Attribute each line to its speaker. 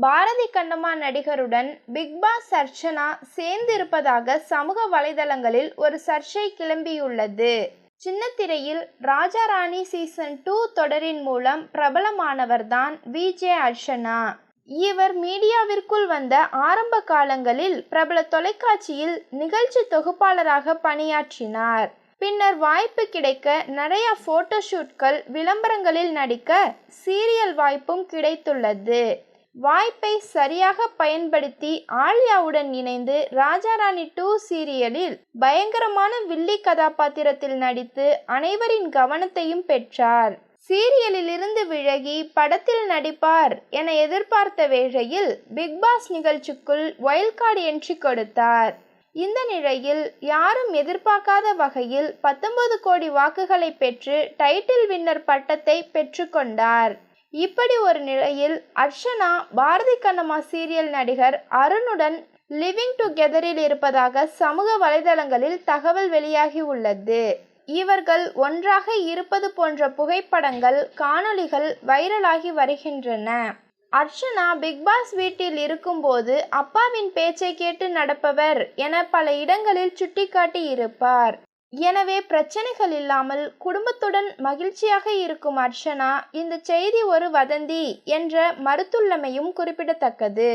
Speaker 1: பாரதி கண்ணம்மா நடிகருடன் Bigg Boss Archana சேர்ந்து இருப்பதாக சமூக வலைதளங்களில் ஒரு சர்ச்சை கிளம்பியுள்ளது. சின்னத்திரையில் ராஜா ராணி சீசன் டூ தொடரின் மூலம் பிரபலமானவர்தான் விஜே அர்ச்சனா. இவர் மீடியாவிற்குள் வந்த ஆரம்ப காலங்களில் பிரபல தொலைக்காட்சியில் நிகழ்ச்சி தொகுப்பாளராக பணியாற்றினார். பின்னர் வாய்ப்பு கிடைக்க நிறைய போட்டோஷூட்கள் விளம்பரங்களில் நடிக்க சீரியல் வாய்ப்பும் கிடைத்துள்ளது. வாய்ப்பை சரியாக பயன்படுத்தி ஆலியாவுடன் இணைந்து ராஜாராணி டூ சீரியலில் பயங்கரமான வில்லி கதாபாத்திரத்தில் நடித்து அனைவரின் கவனத்தையும் பெற்றார். சீரியலிலிருந்து விலகி படத்தில் நடிப்பார் என எதிர்பார்த்த வேளையில் பிக் பாஸ் நிகழ்ச்சிக்குள் வைல்ட் கார்டு என்ட்ரி கொடுத்தார். இந்த நிலையில் யாரும் எதிர்பார்க்காத வகையில் பத்தொன்பது கோடி வாக்குகளை பெற்று டைட்டில் வின்னர் பட்டத்தை பெற்றுக்கொண்டார். இப்படி ஒரு நிலையில் அர்ஷனா பாரதி கண்ணம்மா சீரியல் நடிகர் அருணுடன் லிவிங் டுகெதரில் இருப்பதாக சமூக வலைதளங்களில் தகவல் வெளியாகி உள்ளது. இவர்கள் ஒன்றாக இருப்பது போன்ற புகைப்படங்கள் காணொளிகள் வைரலாகி வருகின்றன. அர்ச்சனா பிக்பாஸ் வீட்டில் இருக்கும்போது அப்பாவின் பேச்சை கேட்டு நடப்பவர் என பல இடங்களில் சுட்டிக்காட்டி இருப்பார் எனவே பிரச்சனைகள் இல்லாமல் குடும்பத்துடன் மகிழ்ச்சியாக இருக்கும் அர்ச்சனா இந்த செய்தி ஒரு வதந்தி என்ற மறுத்துள்ளமையும் குறிப்பிடத்தக்கது.